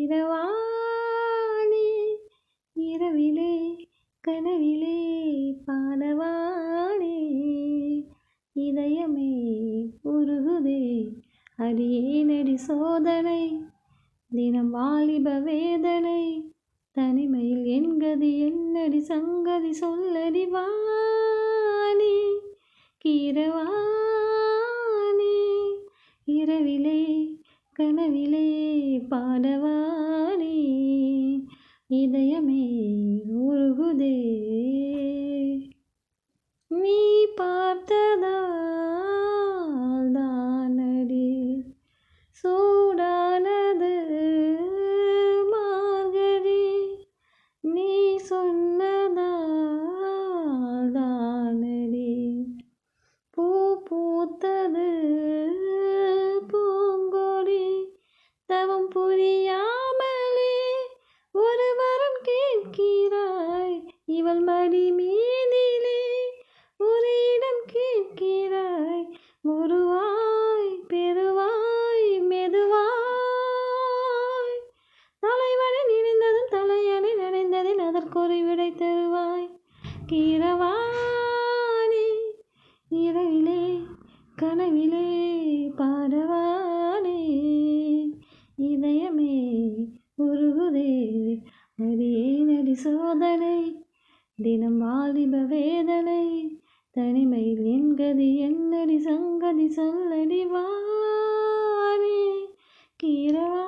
இரவானே இரவிலே கனவிலே பாடவானே இதயமே உருகுதே அடியேனடி சோதனை தினம் வாலிப வேதனை தனிமையில் என் கதி என்னடி சங்கதி சொல்லடி வாணி கீரவாணி இரவிலே கனவிலே பாடவானே இதயமே உருகுதே. நீ பார்த்ததால் தானடி சூடானது மார்கழி. நீ சொன்னதால் தானடி பூ இவள் மடி மீதிலே ஒரு கேட்கிறாய். முருவாய் பெருவாய் மெதுவாய். தலைவனை நினைந்ததும் தலையணை நனைந்ததில் அதற்கொரு விடை தருவாய். கீரவானே இரவிலே கனவிலே பாடவானே. இதயமே உருகுதே அடியேனடி சோதனை. தினம் வாலிப வேதனை தனிமையில் என் கதி என்னடி சங்கதி சொல்லடி வாணி கீரவா